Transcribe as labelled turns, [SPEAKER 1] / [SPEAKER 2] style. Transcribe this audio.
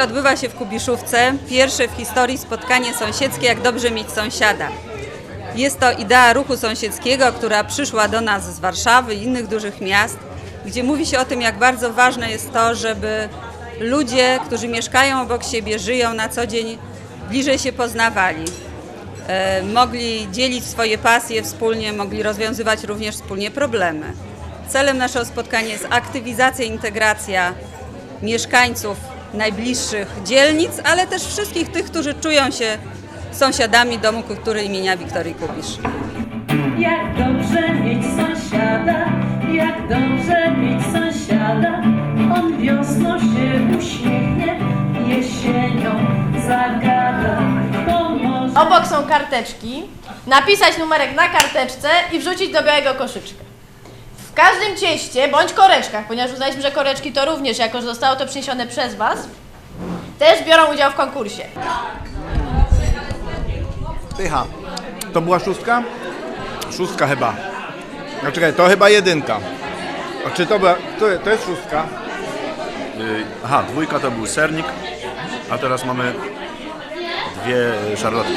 [SPEAKER 1] odbywa się w Kubiszówce pierwsze w historii spotkanie sąsiedzkie Jak dobrze mieć sąsiada. Jest to idea ruchu sąsiedzkiego, która przyszła do nas z Warszawy i innych dużych miast, gdzie mówi się o tym, jak bardzo ważne jest to, żeby ludzie, którzy mieszkają obok siebie, żyją na co dzień, bliżej się poznawali. E, mogli dzielić swoje pasje wspólnie, mogli rozwiązywać również wspólnie problemy. Celem naszego spotkania jest aktywizacja integracja mieszkańców najbliższych dzielnic, ale też wszystkich tych, którzy czują się sąsiadami Domu Kultury imienia Wiktorii Kubisz.
[SPEAKER 2] Jak dobrze mieć sąsiada, jak dobrze mieć sąsiada. On wiosną się uśmiechnie, jesienią zagada. Pomoże.
[SPEAKER 3] Obok są karteczki, napisać numerek na karteczce i wrzucić do białego koszyczka. W każdym cieście bądź koreczkach, ponieważ uznaliśmy, że koreczki to również, jako że zostało to przyniesione przez Was, też biorą udział w konkursie.
[SPEAKER 4] Pycha. To była szóstka? Szóstka chyba. No czekaj, to chyba jedynka. A czy to była... To, to jest szóstka?
[SPEAKER 5] Y, Aha, dwójka to był sernik, a teraz mamy dwie y, szarlotki.